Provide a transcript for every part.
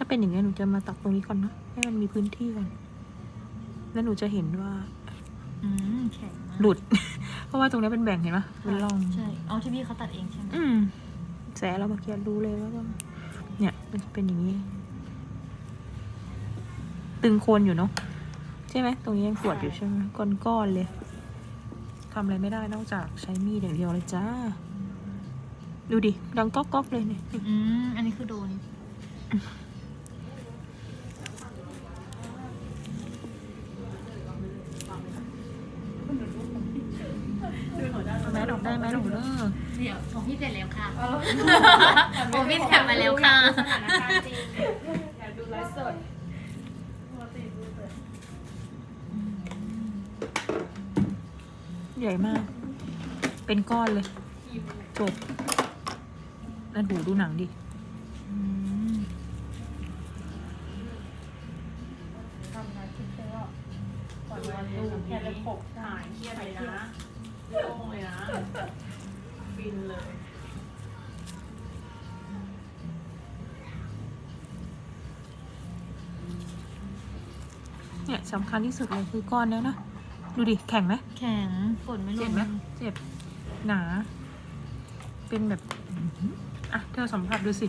ถ้าเป็นอย่างนี้ยหนูจะมาตักตรงนี้ก่อนนะให้มันมีพื้นที่ก่อน แล้วหนูจะเห็นว่าอืมแข็งมากหลุด เพราะว่าตรงนี้เป็นแบ่งเห็นปะเป็นร่อง ใช่ เอาที่พี่เขาตัดเองใช่ไหมอืมแสเราเมื่อกี้รู้เลยว่าต้องเนี่ย มันจะเป็นอย่างนี้ ตึงโคนอยู่เนาะใช่ไหมตรงนี้ยังปวดอยู่ใช่ไหมก้อนๆเลยทำอะไรไม่ได้นอกจากใช้มีดอย่างเดียวเลยจ้า ดูดิ ดังก๊อกๆเลยเนี่ย อืม อันนี้คือโดน แม่ออก ได้ไหมหนูเนอะเดี๋ยวของพี่เสร็จแล้วค่ะ ของพี่เสร็จมาแล้วค่ะสถานการณ์จริงอยากดูไลฟ์สดปกติดูแต่ใหญ่มาก เป็นก้อนเลย จบนั่นหูดูหนังดิอืมทำงานคิดไปว่าก่อนวันดูแค่เลยปกหายเครียดเลยนะโล่งเลยนะ ฟินเลย เนี่ยสำคัญที่สุดเลยคือก้อนเนี้ยนะ ดูดิ แข็งไหมแข็งฝนไม่ลเจ็บงไหมเจ็บ หนา เป็นแบบ อะ เธอสัมผัสดูสิ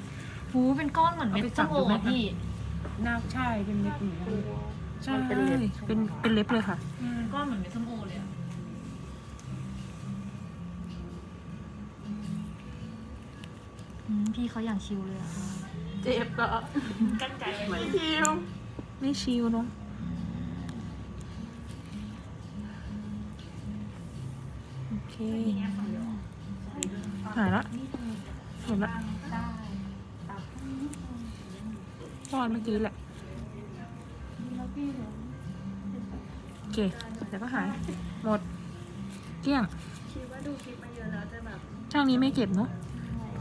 หูเป็นก้อนเหมือนเม็ดส้มโอเอาไปจับดูไหมอะพี่ หน้าใช่ เป็นเล็บหนูใช่มันเป็นเล็บเป็นเป็นเล็บเลยค่ะ อืมก้อนเหมือนเม็ดส้มโอเลยอะ อืมพี่เขาอย่างชิวเลยอะเจ็บก็กั้นใจเหมือนคิวไม่ชิวเนาะโอเคหายละหมดละก้อนเมื่อกี้แหละโอเคเดี๋ยวก็หาย หมด เกลี้ยงคิดว่าดูคลิปมาเยอะแล้วจะแบบข้างนี้ไม่เก็บเนาะข้าง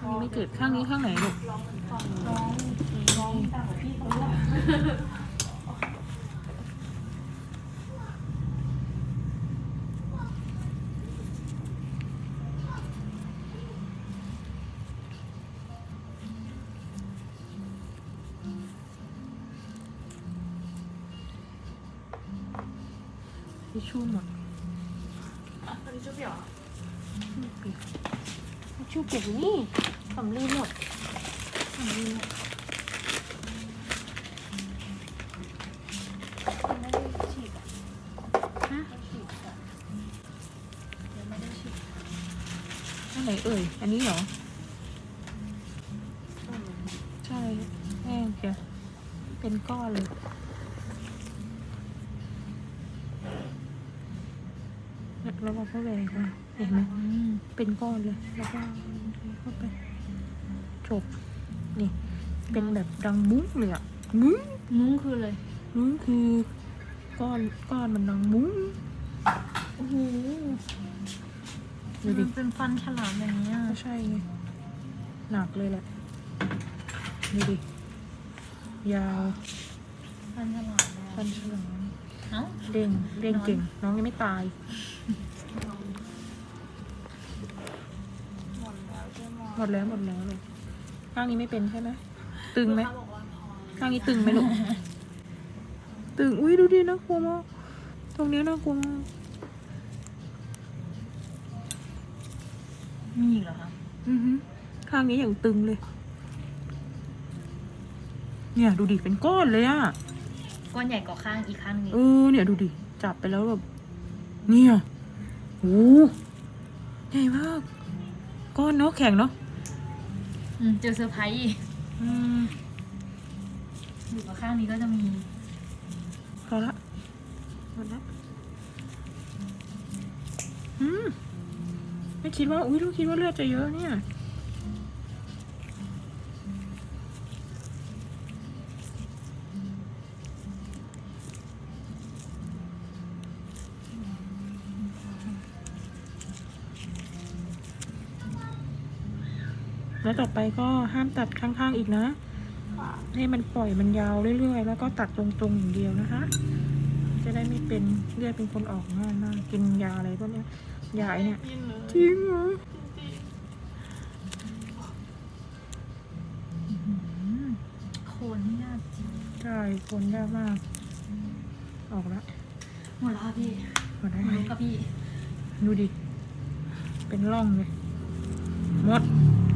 นี้ไม่เก็บข้างนี้ข้างไหนลูกร้องฟังร้องร้องตามกับพี่เขาด้วยทิชชู่หมดตอนนี้ชุบเหรอทิ ชูเก็บอยู่นี่สำลีหมดสำลีหมดไม่ได้ฉีดอะฮะไม่ฉีดอะยังไม่ได้ฉีดอันไหนเอ่ย อันนี้เหรอ ใช่แห้งเชียวเป็นก้อนเลย แล้วเราก็แหวกมาเห็นไหมอืมเป็นก้อนเลย แล้วก็เข้าไปจบนี่ เป็นแบบดังมุ้งเลยอะมุ้งมุ้งคือเลยมุ้งคือก้อนก้อนมันดังมุ้งโอ้โหดูดิมันเป็นฟันฉลามอย่างนี้ยไม่ใช่ไงหนักเลยแหละดูดิยาวฟันฉลามฟันฉลาม เอ้า เด้งเด้งนอนเก่ง น้องยังไม่ตาย หมดแล้วใช่ไหมหมดแล้วหมดแล้วเลยข้างนี้ไม่เป็นใช่ไหมตึงไหมเขาบอกว่าพอข้างนี้ตึงไหมลูก ตึง อุ้ยดูดิน่ากลัวมากตรงเนี้ยน่ากลัวมาก มีอีกเหรอคะอือฮึข้างนี้อย่างตึงเลย เนี่ย ดูดิเป็นก้อนเลยอะ ก้อนใหญ่กว่าข้างอีกข้างนี้เออเนี่ยดูดิ จับไปแล้วแบบเนี่ยโอ้ใหญ่มากก้อนเนาะแข็งเนาะอืมเจอเซอร์ไพรส์อีกอืมอยู่กับข้างนี้ก็จะมีพอละหมดละอืมไม่คิดว่าอุ้ยลูกคิดว่าเลือดจะเยอะเนี่ย แล้วต่อไปก็ห้ามตัดข้างๆอีกนะ ให้มันปล่อยมันยาวเรื่อยๆ แล้วก็ตัดตรงๆอย่างเดียวนะคะ จะได้ไม่เป็นเลือดเป็นคนออกง่ายมากกินยาอะไรพวกเนี้ยยาไอเนี่ยยินเลยจริงเหรอจริงอืมโคนที่น่าคนยากมาก ออกแล้วหมดแล้วค่ะพี่หมดได้หมไหดมแล้วค่ะพี่ ดูดิ เป็นร่องเลย หมดห